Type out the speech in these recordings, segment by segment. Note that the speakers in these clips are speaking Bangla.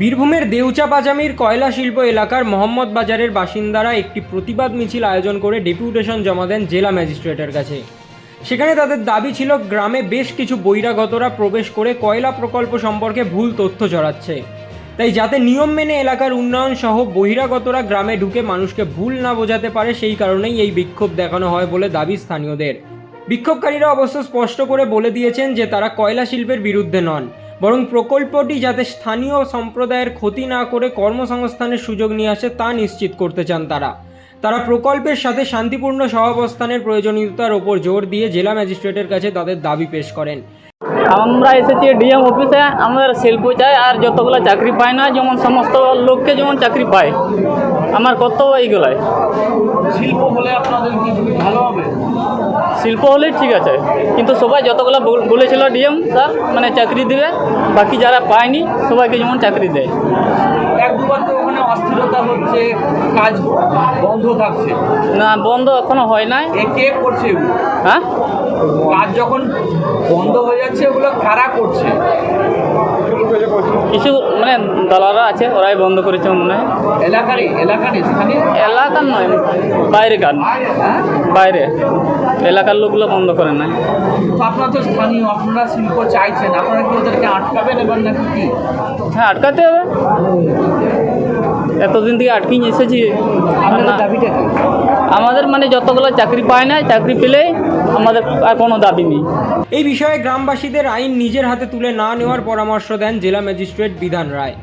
বীরভূমের দেউচা পাজামির কয়লা শিল্প এলাকার মোহাম্মদ বাজারের বাসিন্দারা একটি প্রতিবাদ মিছিল আয়োজন করে ডেপুটেশন জমা দেন জেলা ম্যাজিস্ট্রেটের কাছে। সেখানে তাদের দাবি ছিল, গ্রামে বেশ কিছু বহিরাগতরা প্রবেশ করে কয়লা প্রকল্প সম্পর্কে ভুল তথ্য ছড়াচ্ছে। তাই যাতে নিয়ম মেনে এলাকার উন্নয়ন সহ বহিরাগতরা গ্রামে ঢুকে মানুষকে ভুল না বোঝাতে পারে, সেই কারণেই এই বিক্ষোভ দেখানো হয় বলে দাবি স্থানীয়দের। বিক্ষোভকারীরা অবশ্য স্পষ্ট করে বলে দিয়েছেন যে তারা কয়লা শিল্পের বিরুদ্ধে নন। বরং প্রকল্পটি যাতে স্থানীয় সম্প্রদায়ের ক্ষতি না করে কর্মসংস্থানের সুযোগ নিয়ে আসে তা নিশ্চিত করতে চান তারা। তারা প্রকল্পের সাথে শান্তিপূর্ণ সহাবস্থানের প্রয়োজনীয়তার ওপর জোর দিয়ে জেলা ম্যাজিস্ট্রেটের কাছে তাদের দাবি পেশ করেন। আমরা এসেছি ডিএম অফিসে, আমাদের শিল্প চাই আর যতগুলো চাকরি পায় না, যেমন সমস্ত লোককে যেমন চাকরি পায়। আমার কর্তব্য এইগুলাই? শিল্প হলে আপনাদের কি ভালো হবে? শিল্প হলেই ঠিক আছে কিন্তু সবাই যতগুলো বল- বলেছিল ডিএম স্যার মানে চাকরি দিবে বাকি যারা পায়নি সবাইকে যেমন চাকরি দেয়। এক দুবার তো ওখানে অস্থিরতা হচ্ছে কাজ বন্ধ থাকছে। না বন্ধ এখনও হয় নাই। কে করছে হ্যাঁ? কাজ যখন বন্ধ হয়ে যাচ্ছে ওগুলো কারা করছে? কিছু মানে দালালরা আছে ওরাই বন্ধ করেছে মনে হয়। এলাকারই এলাকারই স্থানীয়? এলাকার নয় বাইরেকার। হ্যাঁ? বাইরে। এলাকার লোকগুলো বন্ধ করে না তো আপনারা তো স্থানীয় আপনারা শিল্প চাইছেন আপনারা কি ওদেরকে আটকাবেন এবার নাকি কি? হ্যাঁ আটকাতে হবে। এতদিন থেকে আটকিয়ে এসেছি। আমাদের মানে যতগুলো চাকরি পায় না চাকরি পেলে আমাদের আর কোনো দাবি নেই। এই বিষয়ে গ্রামবাসীদের আইন নিজের হাতে তুলে না নেওয়ার পরামর্শ দেন জেলা ম্যাজিস্ট্রেট বিধান রায়।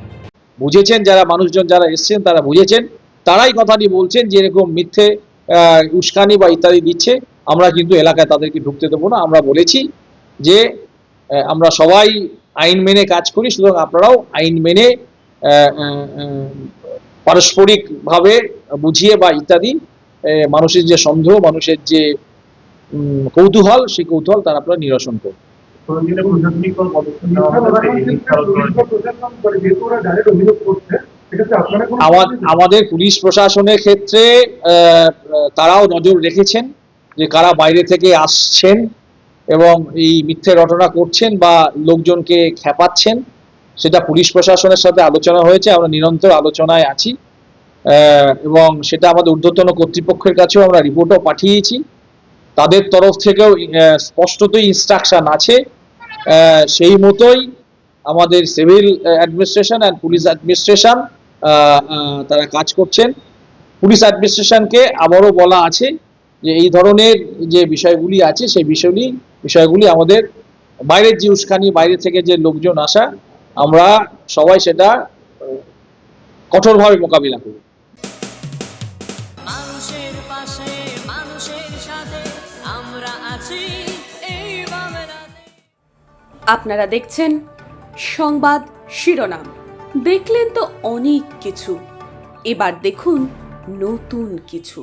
বুঝেছেন যারা মানুষজন যারা এসছেন তারা বুঝেছেন। তারাই কথাটি বলছেন যে এরকম মিথ্যে আহ, উস্কানি বা ইত্যাদি দিচ্ছে আমরা কিন্তু এলাকায় তাদেরকে ঢুকতে দেবো না। আমরা বলেছি যে আমরা সবাই আইন মেনে কাজ করি সুতরাং আপনারাও আইন মেনে পারস্পরিকভাবে বুঝিয়ে বা ইত্যাদি মানুষের যে সন্দেহ মানুষের যে কৌতূহল সেই কৌতূহল তারা আপনারা নিরসন করুন। আমাদের পুলিশ প্রশাসনের ক্ষেত্রে আহ, তারাও নজর রেখেছেন যে কারা বাইরে থেকে আসছেন এবং এই মিথ্যে রটনা করছেন বা লোকজনকে খেপাচ্ছেন। সেটা পুলিশ প্রশাসনের সাথে আলোচনা হয়েছে, আমরা নিরন্তর আলোচনায় আছি। এবং সেটা আমাদের ঊর্ধ্বতন কর্তৃপক্ষের কাছেও আমরা রিপোর্টও পাঠিয়েছি। তাদের তরফ থেকেও স্পষ্টতই ইনস্ট্রাকশন আছে। সেই মতোই আমাদের civil administration and police administration তারা কাজ করছেন। পুলিশ অ্যাডমিনিস্ট্রেশনকে আবারও বলা আছে যে, এই ধরনের যে বিষয়গুলি আছে, সেই বিষয়গুলি বিষয়গুলি আমাদের বাইরের যে উস্কানি বাইরে থেকে যে লোকজন আসা আমরা সবাই সেটা কঠোরভাবে মোকাবিলা করি। মানুষের পাশে মানুষের সাথে আমরা আছি এই আপনারা দেখছেন সংবাদ শিরোনাম। দেখলেন তো অনেক কিছু। এবার দেখুন নতুন কিছু।